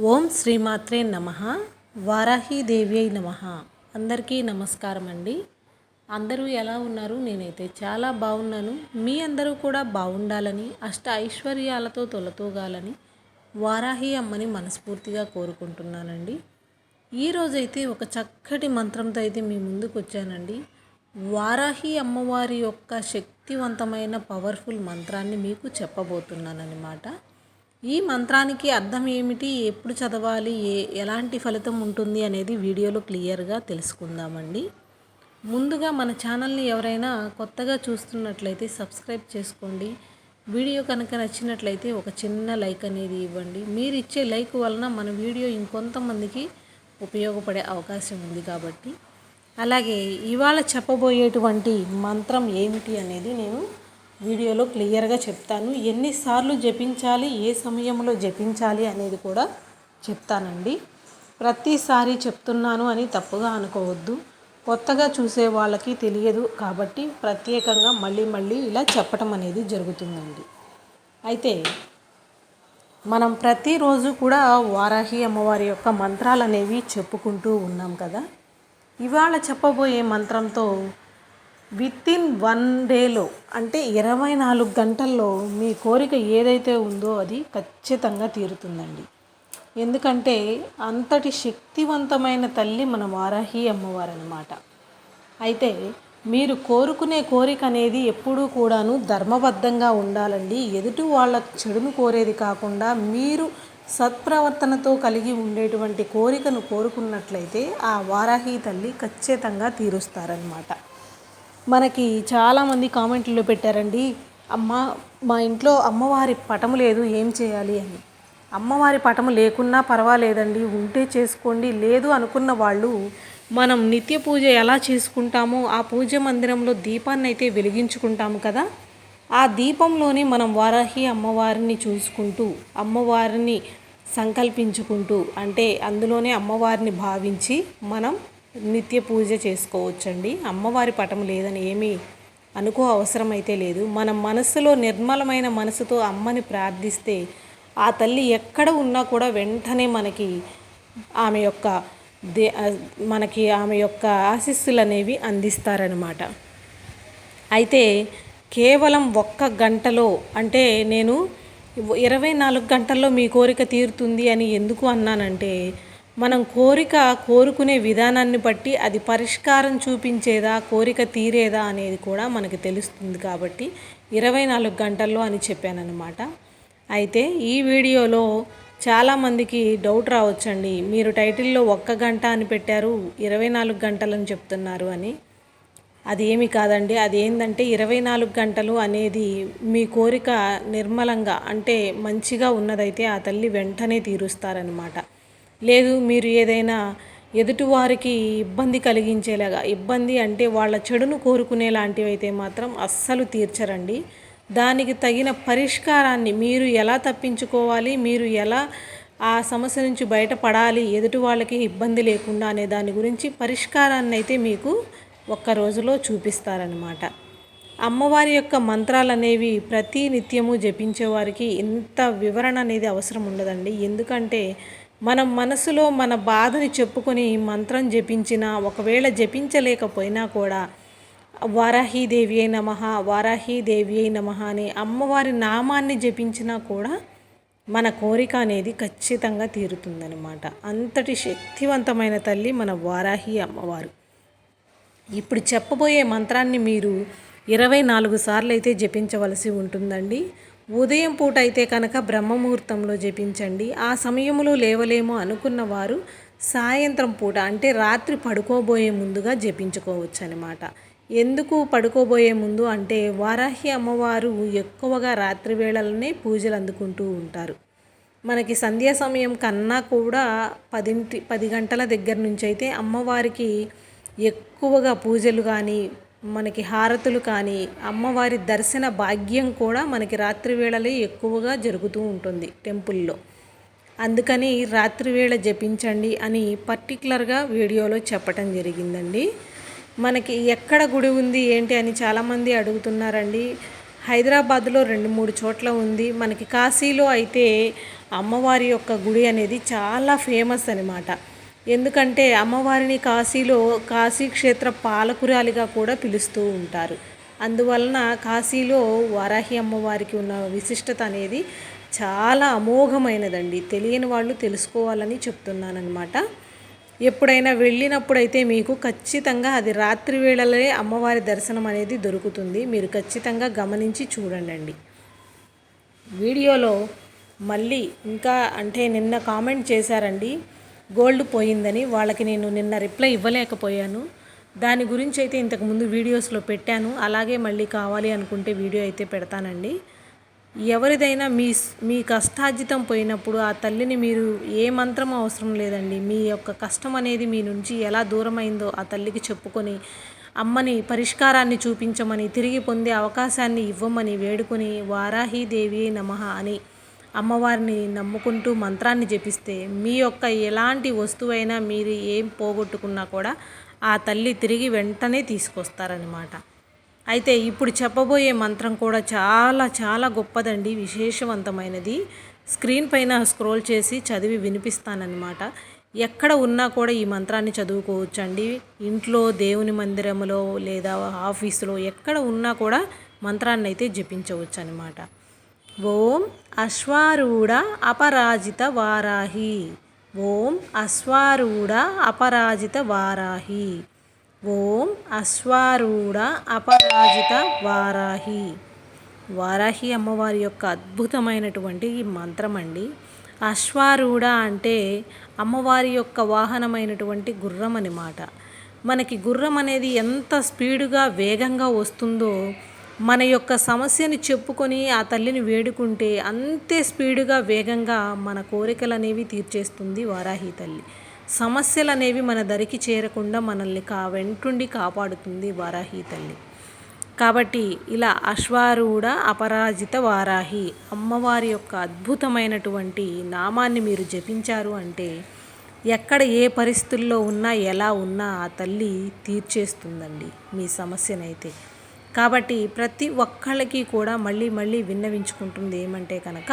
ఓం శ్రీమాత్రే నమ. వారాహీదేవి అయి నమ. అందరికీ నమస్కారం అండి. అందరూ ఎలా ఉన్నారు? నేనైతే చాలా బాగున్నాను. మీ అందరూ కూడా బాగుండాలని అష్ట ఐశ్వర్యాలతో తొలతూగాలని వారాహి అమ్మని మనస్ఫూర్తిగా కోరుకుంటున్నానండి. ఈరోజైతే ఒక చక్కటి మంత్రంతో అయితే మీ ముందుకు వచ్చానండి వారాహి అమ్మవారి యొక్క శక్తివంతమైన పవర్ఫుల్ మంత్రాన్ని మీకు చెప్పబోతున్నానన్నమాట. ఈ మంత్రానికి అర్థం ఏమిటి? ఎప్పుడు చదవాలి? ఏ ఎలాంటి ఫలితం ఉంటుంది అనేది వీడియోలో క్లియర్గా తెలుసుకుందామండి. ముందుగా మన ఛానల్ని ఎవరైనా కొత్తగా చూస్తున్నట్లయితే సబ్స్క్రైబ్ చేసుకోండి. వీడియో కనుక నచ్చినట్లయితే ఒక చిన్న లైక్ అనేది ఇవ్వండి. మీరు ఇచ్చే లైక్ వలన మన వీడియో ఇంకొంతమందికి ఉపయోగపడే అవకాశం ఉంది కాబట్టి. అలాగే ఇవాళ చెప్పబోయేటువంటి మంత్రం ఏమిటి అనేది నేను వీడియోలో క్లియర్గా చెప్తాను. ఎన్నిసార్లు జపించాలి ఏ సమయంలో జపించాలి అనేది కూడా చెప్తానండి. ప్రతిసారి చెప్తున్నాను అని తప్పుగా అనుకోవద్దు. కొత్తగా చూసే వాళ్ళకి తెలియదు కాబట్టి ప్రత్యేకంగా మళ్ళీ మళ్ళీ ఇలా చెప్పటం అనేది జరుగుతుందండి. అయితే మనం ప్రతిరోజు కూడా వారాహి అమ్మవారి యొక్క మంత్రాలు అనేవి చెప్పుకుంటూ ఉన్నాం కదా. ఇవాళ చెప్పబోయే మంత్రంతో విత్ ఇన్ వన్ డేలో అంటే ఇరవై నాలుగు గంటల్లో మీ కోరిక ఏదైతే ఉందో అది ఖచ్చితంగా తీరుతుందండి. ఎందుకంటే అంతటి శక్తివంతమైన తల్లి మన వారాహి అమ్మవారు అనమాట అయితే మీరు కోరుకునే కోరిక అనేది ఎప్పుడూ కూడాను ధర్మబద్ధంగా ఉండాలండి. ఎదుటి వాళ్ళ చెడును కోరేది కాకుండా మీరు సత్ప్రవర్తనతో కలిగి ఉండేటువంటి కోరికను కోరుకున్నట్లయితే ఆ వారాహి తల్లి ఖచ్చితంగా తీరుస్తారనమాట మనకి చాలామంది కామెంట్లో పెట్టారండి అమ్మ మా ఇంట్లో అమ్మవారి పటము లేదు ఏం చేయాలి? అని. అమ్మవారి పటము లేకున్నా పర్వాలేదండి ఉంటే చేసుకోండి లేదు అనుకున్న వాళ్ళు మనం నిత్య పూజ ఎలా చేసుకుంటామో ఆ పూజ మందిరంలో దీపాన్ని అయితే వెలిగించుకుంటాము కదా. ఆ దీపంలోనే మనం వారాహి అమ్మవారిని చూసుకుంటూ అమ్మవారిని సంకల్పించుకుంటూ అంటే అందులోనే అమ్మవారిని భావించి మనం నిత్య పూజ చేసుకోవచ్చండి. అమ్మవారి పటం లేదని ఏమీ అనుకో అవసరం అయితే లేదు. మన మనసులో నిర్మలమైన మనసుతో అమ్మని ప్రార్థిస్తే ఆ తల్లి ఎక్కడ ఉన్నా కూడా వెంటనే మనకి ఆమె యొక్క దే మనకి ఆమె యొక్క ఆశీస్సులు అనేవి అందిస్తారనమాట అయితే కేవలం ఒక్క గంటలో అంటే నేను ఇరవై నాలుగు గంటల్లో మీ కోరిక తీరుతుంది అని ఎందుకు అన్నానంటే మనం కోరిక కోరుకునే విధానాన్ని బట్టి అది పరిష్కారం చూపించేదా కోరిక తీరేదా అనేది కూడా మనకి తెలుస్తుంది కాబట్టి ఇరవై నాలుగు గంటల్లో అని చెప్పానన్నమాట. అయితే ఈ వీడియోలో చాలామందికి డౌట్ రావచ్చండి. మీరు టైటిల్లో ఒక్క గంట అని పెట్టారు ఇరవై నాలుగు గంటలని చెప్తున్నారు అని. అది ఏమి కాదండి. అది ఏంటంటే ఇరవై నాలుగు గంటలు అనేది మీ కోరిక నిర్మలంగా అంటే మంచిగా ఉన్నదైతే ఆ తల్లి వెంటనే తీరుస్తారనమాట లేదు మీరు ఏదైనా ఎదుటివారికి ఇబ్బంది కలిగించేలాగా ఇబ్బంది అంటే వాళ్ళ చెడును కోరుకునే లాంటివైతే మాత్రం అస్సలు తీర్చరండి. దానికి తగిన పరిష్కారాన్ని మీరు ఎలా తప్పించుకోవాలి మీరు ఎలా ఆ సమస్య నుంచి బయటపడాలి ఎదుటి వాళ్ళకి ఇబ్బంది లేకుండా అనే దాని గురించి పరిష్కారాన్ని అయితే మీకు ఒక్క రోజులో చూపిస్తారనమాట అమ్మవారి యొక్క మంత్రాలు అనేవి ప్రతి నిత్యము జపించేవారికి ఇంత వివరణ అనేది అవసరం ఉండదండి. ఎందుకంటే మనం మనసులో మన బాధని చెప్పుకొని మంత్రం జపించినా ఒకవేళ జపించలేకపోయినా కూడా వారాహీదేవి అయి నమ వారాహీదేవి అయి నమ అని అమ్మవారి నామాన్ని జపించినా కూడా మన కోరిక అనేది ఖచ్చితంగా తీరుతుందనమాట అంతటి శక్తివంతమైన తల్లి మన వారాహి అమ్మవారు. ఇప్పుడు చెప్పబోయే మంత్రాన్ని మీరు ఇరవై నాలుగు సార్లు అయితే జపించవలసి ఉంటుందండి. ఉదయం పూట అయితే కనుక బ్రహ్మముహూర్తంలో జపించండి. ఆ సమయంలో లేవలేమో అనుకున్న వారు సాయంత్రం పూట అంటే రాత్రి పడుకోబోయే ముందుగా జపించుకోవచ్చు అనమాట ఎందుకు పడుకోబోయే ముందు అంటే వారాహి అమ్మవారు ఎక్కువగా రాత్రి వేళలనే పూజలు అందుకుంటూ ఉంటారు. మనకి సంధ్యా సమయం కన్నా కూడా పదింటి పది గంటల దగ్గర నుంచి అయితే అమ్మవారికి ఎక్కువగా పూజలు కానీ మనకి హారతులు కానీ అమ్మవారి దర్శన భాగ్యం కూడా మనకి రాత్రి వేళలే ఎక్కువగా జరుగుతూ ఉంటుంది టెంపుల్లో. అందుకని రాత్రి వేళ జపించండి అని పర్టికులర్గా వీడియోలో చెప్పటం జరిగిందండి. మనకి ఎక్కడ గుడి ఉంది ఏంటి అని చాలామంది అడుగుతున్నారండి. హైదరాబాద్లో రెండు మూడు చోట్ల ఉంది. మనకి కాశీలో అయితే అమ్మవారి యొక్క గుడి అనేది చాలా ఫేమస్ అనమాట ఎందుకంటే అమ్మవారిని కాశీలో కాశీ క్షేత్ర పాలకురాలిగా కూడా పిలుస్తూ ఉంటారు. అందువలన కాశీలో వారాహి అమ్మవారికి ఉన్న విశిష్టత అనేది చాలా అమోఘమైనదండి. తెలియని వాళ్ళు తెలుసుకోవాలని చెప్తున్నానమాట ఎప్పుడైనా వెళ్ళినప్పుడైతే మీకు ఖచ్చితంగా అది రాత్రి వేళలే అమ్మవారి దర్శనం అనేది దొరుకుతుంది. మీరు ఖచ్చితంగా గమనించి చూడండి వీడియోలో మళ్ళీ ఇంకా అంటే నిన్న కామెంట్ చేశారండి. గోల్డ్ పోయిందని వాళ్ళకి నేను నిన్న రిప్లై ఇవ్వలేకపోయాను. దాని గురించి అయితే ఇంతకుముందు వీడియోస్లో పెట్టాను. అలాగే మళ్ళీ కావాలి అనుకుంటే వీడియో అయితే పెడతానండి. ఎవరిదైనా మీ మీ కష్టార్జితం పోయినప్పుడు ఆ తల్లిని మీరు ఏ మంత్రం అవసరం లేదండి. మీ యొక్క కష్టం అనేది మీ నుంచి ఎలా దూరమైందో ఆ తల్లికి చెప్పుకొని అమ్మని పరిష్కారాన్ని చూపించమని తిరిగి పొందే అవకాశాన్ని ఇవ్వమని వేడుకొని వారాహి దేవి నమ అని అమ్మవారిని నమ్ముకుంటూ మంత్రాన్ని జపిస్తే మీ యొక్క ఎలాంటి వస్తువైనా మీరు ఏం పోగొట్టుకున్నా కూడా ఆ తల్లి తిరిగి వెంటనే తీసుకొస్తారనమాట అయితే ఇప్పుడు చెప్పబోయే మంత్రం కూడా చాలా చాలా గొప్పదండి విశేషవంతమైనది. స్క్రీన్ పైన స్క్రోల్ చేసి చదివి వినిపిస్తానన్నమాట. ఎక్కడ ఉన్నా కూడా ఈ మంత్రాన్ని చదువుకోవచ్చు అండి ఇంట్లో దేవుని మందిరంలో లేదా ఆఫీసులో ఎక్కడ ఉన్నా కూడా మంత్రాన్ని అయితే జపించవచ్చు అనమాట ఓం అశ్వారూఢ అపరాజిత వారాహి. ఓం అశ్వారూఢ అపరాజిత వారాహి. ఓం అశ్వారూఢ అపరాజిత వారాహి. వారాహి అమ్మవారి యొక్క అద్భుతమైనటువంటి మంత్రం అండి అశ్వారూఢ అంటే అమ్మవారి యొక్క వాహనమైనటువంటి గుర్రం అన్నమాట మనకి గుర్రం అనేది ఎంత స్పీడుగా వేగంగా వస్తుందో మన యొక్క సమస్యని చెప్పుకొని ఆ తల్లిని వేడుకుంటే అంతే స్పీడుగా వేగంగా మన కోరికలు అనేవి తీర్చేస్తుంది వారాహి తల్లి. సమస్యలు అనేవి మన దరికి చేరకుండా మనల్ని కా వెంటుండి కాపాడుతుంది వారాహి తల్లి. కాబట్టి ఇలా అశ్వారూఢ అపరాజిత వారాహి అమ్మవారి యొక్క అద్భుతమైనటువంటి నామాన్ని మీరు జపించారు అంటే ఎక్కడ ఏ పరిస్థితుల్లో ఉన్నా ఎలా ఉన్నా ఆ తల్లి తీర్చేస్తుందండి మీ సమస్యనైతే. కాబట్టి ప్రతి ఒక్కళ్ళకి కూడా మళ్ళీ మళ్ళీ విన్నవించుకుంటుంది ఏమంటే కనుక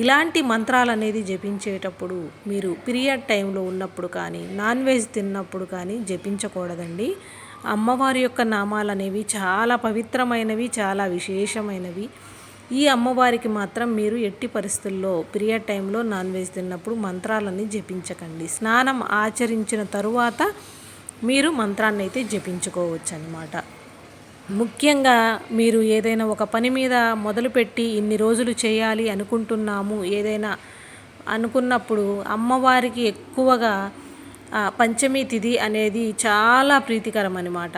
ఇలాంటి మంత్రాలు అనేది జపించేటప్పుడు మీరు పీరియడ్ టైంలో ఉన్నప్పుడు కానీ నాన్ వెజ్ తిన్నప్పుడు కానీ జపించకూడదండి. అమ్మవారి యొక్క నామాలు అనేవి చాలా పవిత్రమైనవి చాలా విశేషమైనవి. ఈ అమ్మవారికి మాత్రం మీరు ఎట్టి పరిస్థితుల్లో పీరియడ్ టైంలో నాన్ వెజ్ తిన్నప్పుడు మంత్రాలని జపించకండి. స్నానం ఆచరించిన తరువాత మీరు మంత్రాన్ని అయితే జపించుకోవచ్చు అన్నమాట ముఖ్యంగా మీరు ఏదైనా ఒక పని మీద మొదలుపెట్టి ఇన్ని రోజులు చేయాలి అనుకుంటున్నాము ఏదైనా అనుకున్నప్పుడు అమ్మవారికి ఎక్కువగా పంచమి తిథి అనేది చాలా ప్రీతికరం అనమాట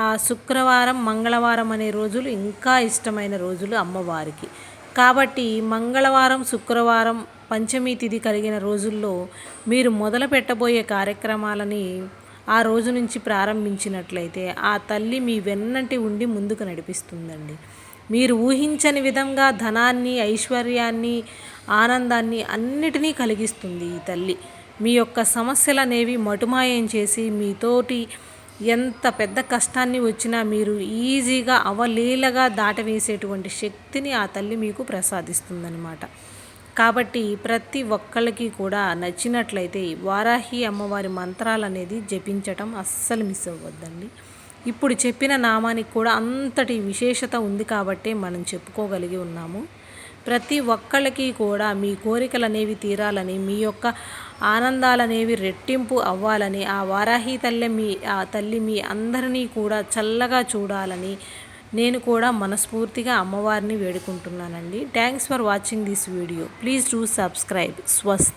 ఆ శుక్రవారం మంగళవారం అనే రోజులు ఇంకా ఇష్టమైన రోజులు అమ్మవారికి. కాబట్టి మంగళవారం శుక్రవారం పంచమి తిథి కలిగిన రోజుల్లో మీరు మొదలు పెట్టబోయే కార్యక్రమాలని ఆ రోజు నుంచి ప్రారంభించినట్లయితే ఆ తల్లి మీ వెన్నంటి ఉండి ముందుకు నడిపిస్తుందండి. మీరు ఊహించని విధంగా ధనాన్ని ఐశ్వర్యాన్ని ఆనందాన్ని అన్నిటినీ కలిగిస్తుంది ఈ తల్లి. మీ యొక్క సమస్యలు అనేవి మటుమాయం చేసి మీతోటి ఎంత పెద్ద కష్టాన్ని వచ్చినా మీరు ఈజీగా అవలీలగా దాటవేసేటువంటి శక్తిని ఆ తల్లి మీకు ప్రసాదిస్తుందన్నమాట. కాబట్టి ప్రతి ఒక్కళ్ళకి కూడా నచ్చినట్లయితే వారాహి అమ్మవారి మంత్రాలు అనేది జపించటం అస్సలు మిస్ అవ్వద్దండి. ఇప్పుడు చెప్పిన నామానికి కూడా అంతటి విశేషత ఉంది కాబట్టే మనం చెప్పుకోగలిగి ఉన్నాము. ప్రతి ఒక్కళ్ళకి కూడా మీ కోరికలు అనేవి తీరాలని మీ యొక్క ఆనందాలు అనేవి రెట్టింపు అవ్వాలని ఆ వారాహి తల్లి మీ ఆ తల్లి మీ అందరినీ కూడా చల్లగా చూడాలని నేను కూడా మనస్ఫూర్తిగా అమ్మవారిని వేడుకుంటున్నానండి. Thanks for watching this video please do subscribe స్వస్